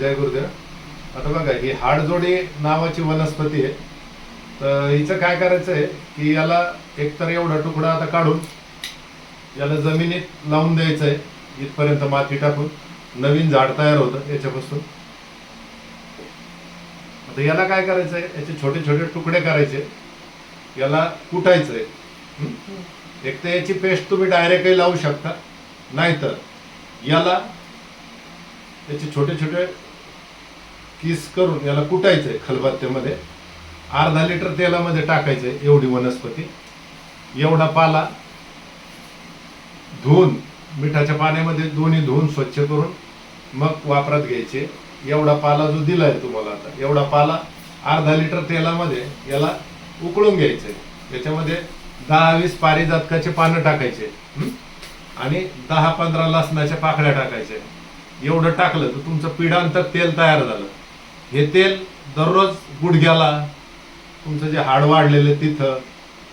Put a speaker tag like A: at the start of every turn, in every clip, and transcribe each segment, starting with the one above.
A: जय गुरुदेव. आता बघा ही हाडजोडी नावाची वनस्पती आहे. तर हिचं काय करायचं आहे की याला एकतर एवढा तुकडा आता काढून याला जमिनीत लावून द्यायचं आहे. इथपर्यंत माती टाकून नवीन झाड तयार होतं याच्यापासून. आता याला काय करायचं आहे? याचे छोटे छोटे तुकडे करायचे. याला कुटायचं आहे. एक तर याची पेस्ट तुम्ही डायरेक्टही लावू शकता. नाहीतर याला त्याचे छोटे छोटे किस करून याला कुटायचं आहे खलबत्त्यामध्ये? अर्धा लिटर तेलामध्ये टाकायचं आहे एवढी वनस्पती. एवढा पाला धुवून मिठाच्या पाण्यामध्ये दोन्ही धुवून स्वच्छ करून मग वापरात घ्यायचे. एवढा पाला जो दिला आहे तुम्हाला आता एवढा पाला अर्धा लिटर तेलामध्ये याला उकळून घ्यायचे त्याच्यामध्ये दहा वीस पारिजातकाचे पानं टाकायचे आणि दहा पंधरा लसणाच्या पाकळ्या टाकायच्या. एवढं टाकलं तर तुमचं पिढांतर तेल तयार झालं. हे तेल दररोज गुडघ्याला तुमचं जे हाड वाढलेलं तिथं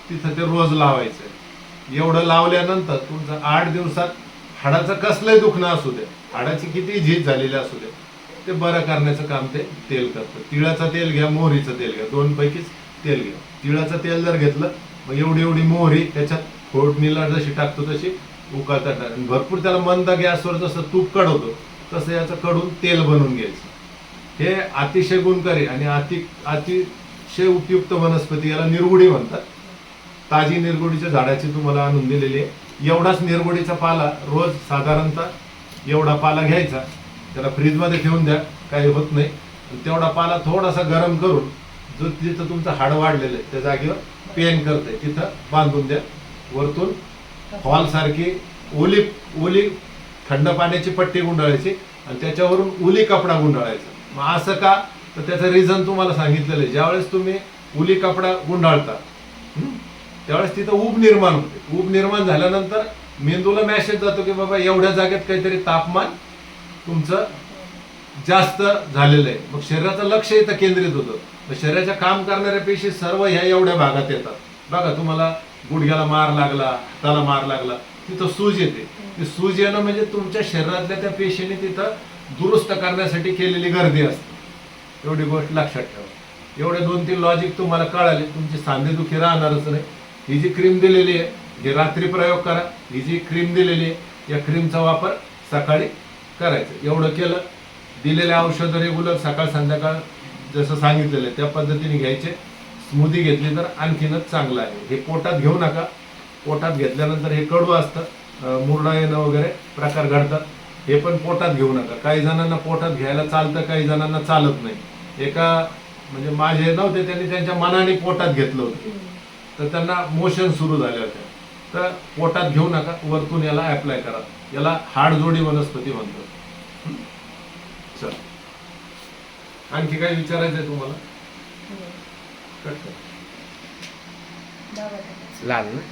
A: तिथं ते रोज लावायचं. एवढं लावल्यानंतर तुमचं आठ दिवसात हाडाचं कसलंही दुखणं असू दे हाडाची किती झीज झालेली असू दे ते बरं करण्याचं काम ते तेल करतं. तिळाचं तेल घ्या मोहरीचं तेल घ्या दोनपैकीच तेल घ्या. तिळाचं तेल जर घेतलं मग एवढी एवढी मोहरी त्याच्यात फोडणीला जशी टाकतो तशी उकळता टाक आणि भरपूर त्याला मंद गॅसवर जसं तूप कडवतो तसं याचं कडून तेल बनवून घ्यायचं. हे अतिशय गुणकारी आणि अति अतिशय उपयुक्त वनस्पती याला निरगुडी म्हणतात. ताजी निरगुडीच्या झाडाची तुम्हाला आणून दिलेली आहे. एवढाच निरगुडीचा पाला रोज साधारणतः एवढा पाला घ्यायचा. त्याला फ्रीजमध्ये ठेवून द्या काही होत नाही. तेवढा पाला थोडासा गरम करून जो जिथं तुमचं हाड वाढलेलं आहे त्या जागेवर पेन करते. तिथं बांधून द्या. वरतून हॉल सारखी ओली ओली थंड पाण्याची पट्टी गुंडाळायची आणि त्याच्यावरून उली कपडा गुंडाळायचा. मग असं का? तर त्याचं रिझन तुम्हाला सांगितलेलं आहे. ज्यावेळेस तुम्ही उली कपडा गुंडाळता त्यावेळेस तिथं ऊब निर्माण होते. ऊब निर्माण झाल्यानंतर मेंदूला मॅसेज जातो की बाबा एवढ्या जागेत काहीतरी तापमान तुमचं जास्त झालेलं आहे. मग शरीराचं लक्ष इथं केंद्रित होतं. मग शरीराच्या काम करणाऱ्या पेशी सर्व ह्या एवढ्या भागात येतात. बघा तुम्हाला गुडघ्याला मार लागला हाताला मार लागला तिथं सूज येते. ती सूज येणं म्हणजे तुमच्या शरीरातल्या त्या पेशीने तिथं दुरुस्त करण्यासाठी केलेली गर्दी असते. एवढी गोष्ट लक्षात ठेवा. एवढे दोन तीन लॉजिक तुम्हाला कळाले तुमची सांधेदुखी राहणारच नाही. ही जी क्रीम दिलेली आहे ही रात्री प्रयोग करा. ही जी क्रीम दिलेली आहे या क्रीमचा वापर सकाळी करायचा. एवढं केलं दिलेले औषधं रेग्युलर सकाळ संध्याकाळ जसं सांगितलेलं आहे त्या पद्धतीने घ्यायचे. स्मूदी घेतली तर आणखीनच चांगलं आहे. हे पोटात घेऊ नका. पोटात घेतल्यानंतर हे कडू असतं मुरडा येणं वगैरे प्रकार घडतात. हे पण पोटात घेऊ नका. काही जणांना पोटात घ्यायला चालतं काही जणांना चालत नाही. एका म्हणजे माझे नव्हते त्यांनी त्यांच्या मनाने पोटात घेतलं होतं. तर त्यांना मोशन सुरू झाले होते तर पोटात घेऊ नका वरतून याला अप्लाय करा. याला हाडजोडी वनस्पती म्हणतात. हं? चल. आणखी काही विचारायचं आहे तुम्हाला कट
B: टाकायचा.
C: लाल ना?